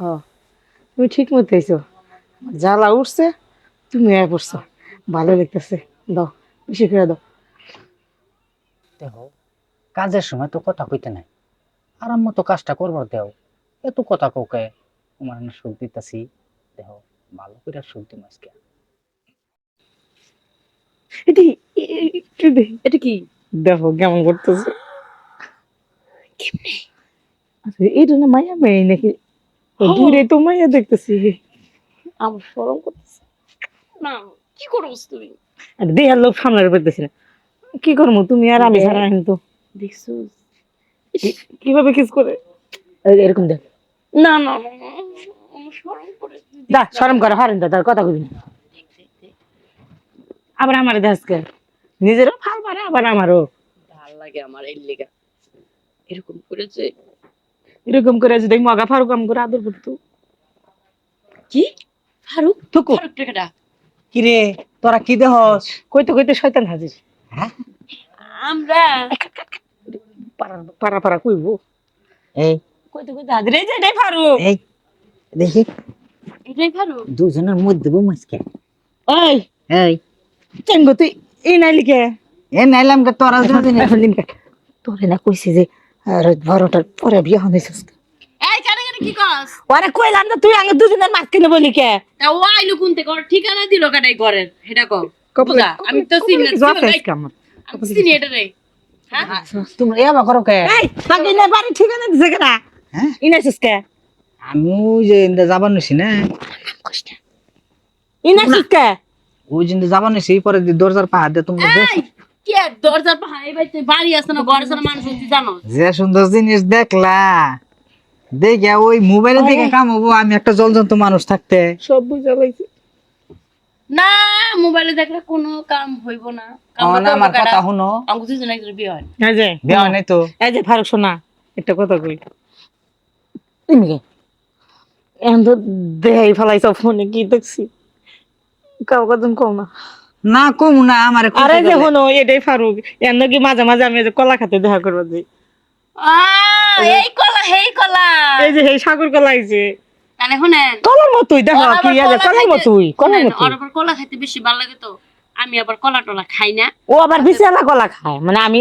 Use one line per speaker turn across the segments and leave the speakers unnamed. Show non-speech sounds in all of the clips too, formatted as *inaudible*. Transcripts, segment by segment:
হ। তুমি ঠিক মতো আইছো। জ্বালা উঠছে তুমি আয় পড়ছো। ভালো লাগতেছে। দাও বেশি করে দাও।
দেখো কাজের সময় তো কথা কইতে নাই। আরাম মতো কাজটা করবার দেও। এত কথা কৌকে তোমার না সুখ দিতেছি। দেখো ভালো করে সুখ দিম আজকে।
এটি একটু দে।
এটা কি?
দেখো কেমন করতেছে। এটা না মায়া মেয়ে নাকি। দূরে তো মায়া দেখতেছি। আমার সরম করতেছে।
না কি করবস তুমি
আর দেহার লোক সামলাতে পারতেছি না। কি করব তুমি আর আমি। ছাড়া কিন্তু
দেখছ
কীভাবে কিস করে? এরকম দেখ।
না না শরম
দা শরম করে হারেন দা তার কথা কবি না। আবার আমার দেশকে নিজেরও ফাল মারে আবার আমারও।
ভালো লাগে আমার এই লেগা। এরকম করেছে
এরকম করে যদি মগা ফারুক আম করে আদর করতো।
কি? ফারুক?
থুকু
ফারুক টাকাটা
কিরে তোরা কি দেহস?
কইতে কইতে শয়তান হাজির।
হ্যাঁ?
আমরা
পারা পারা পারা কইব।
এই।
কইতে কইতে হাজির। এই যে এটাই ফারুক।
এই দেখি।
এটাই ফারুক।
দুজনের মধ্যে বউ
এই।
এই।
চেঙ্গো তুই এই নাই লিখে
এ নাইলাম কে তোরা *laughs* দুজনে।
দিন তোরে না কইছি যে বারোটার পরে বিয়ে ওরে কইলাম না তুই আগে দুজনের বলি কে
তা ও আইলো কোনতে কর ঠিকানা দিল কাটাই করেন সেটা কর
কপালে-
বুঝা, আমি তো চিনি না,
কপালে
চিনি না।
কিছু আছে আমার।
আমি চিনি এটা রে। হ্যাঁ?
তোমরা এবা করো কে
এই তাকে না বাড়ি ঠিকানা দিছে কেনা?
হ্যাঁ?
কে
আমি ওই যে ইন্দা যাবার নিছি না।
কে
যে ইন্দা যাবার নিছি পরে দি দরজার পা হাত দিয়ে
কি আর দরজার পাহাড়? বাড়ি আছে না ঘর মানুষ জানো?
যে সুন্দর জিনিস দেখলা দেখে ওই মোবাইলে দেখে কাম হব আমি একটা জলজন্ত মানুষ থাকতে।
সব বুঝা লাগছে।
না মোবাইলে দেখলে কোনো কাম হইব না।
আমার কথা শুনো।
আমাকে দুজন একজন বিয়ে হয়।
এই যে
দেওয়া নাই তো?
এই যে ফারুক শোনা একটা কথা কই। তুমি কে এখন তো দেহাই ফেলাইছ ফোনে কি দেখছি? কাউ কজন কও না।
না কম না আমার
আরে যে হনো এটাই ফারুক। এর নাকি মাঝে মাঝে আমি যে কলা খাতে দেখা করবা
আহ, এই কলা হেই কলা।
এই যে এই সাগর কলা আইছে
কানে শুনেন
কলার মতোই দেখো কি আছে কলার মতোই কলার মতোই।
আবার কলা খাইতে বেশি ভালো লাগে তো। আমি আবার কলা টলা খাই না।
ও আবার বিছালা কলা খায়। মানে আমি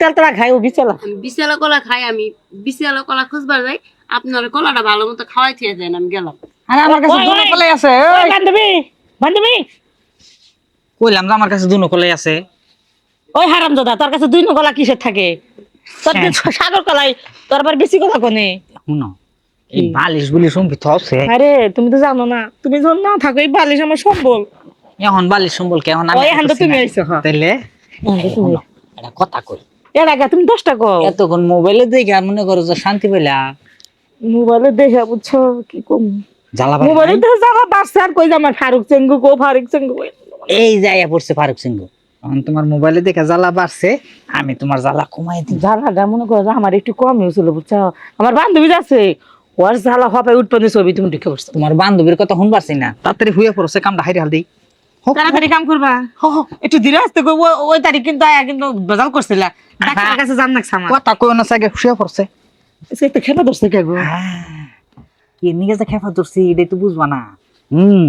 তেলতলা খাই ও বিছালা
আমি বিশালা কলা খাই আমি বিশালা কলা খুঁজবার যাই আপনার কলাটা ভালো মতো খাওয়াই থেকে দেন আমি গেলাম।
আরে আমার কাছে দুনো কলাই আছে
ওই। বান্ধবী বান্ধবী।
কইলাম যে আমার কাছে দুনো কলাই আছে।
ওই হারাম দাদা তোর কাছে দুই কলা কিসের থাকে? তোর যে
হ্যাঁ।
সাগর কলাই তোর আবার বেশি কথা কোনে?
শুনো এই? বালিশ গুলি সম্পিত আছে।
আরে তুমি তো জানো না তুমি যখন না থাকো এই বালিশ আমার সম্বল।
এখন বালিশ সম্বল কে? এখন
ওই এখন তো তুমি আইছো হ্যাঁ।
তাইলে এটা কথা কই।
এর আগে তুমি দশটা কও।
এতক্ষণ মোবাইলে দেখে মনে করো যে শান্তি পেলা
মোবাইলে দেখে বুঝছ কি কম।
জ্বালা
মোবাইলে দেখে যাওয়া বাড়ছে আর কই যে আমার ফারুক চেঙ্গু কো ফারুক চেঙ্গু কই।
এই যাইয়া পড়ছে ফারুক সিংহ। তোমার মোবাইলে দেখে জ্বালা বাড়ছে আমি তোমার জ্বালা কমাই দিই।
জ্বালাটা মনে করো আমার একটু কম হয়েছিল বুঝছ? আমার বান্ধবী আছে ওর জ্বালা হবে উৎপন্ন ছবি তুমি ঢুকে পড়ছো।
তোমার বান্ধবীর কথা শুন পারছি না। তাড়াতাড়ি হুয়ে পড়ছে কামটা হাইরে হাল দিই।
তাড়াতাড়ি কাম করবা। একটু ধীরে আসতে কই ওই তারিখ কিন্তু আয়া কিন্তু বেজাল করছিল। ডাক্তারের কাছে জান না সামা
কথা কই না সাগে শুয়ে পড়ছে।
তো খেপা ধরছে কে গো?
কি নিয়ে খেফা ধরছি এটাই তো বুঝবা না। হুম।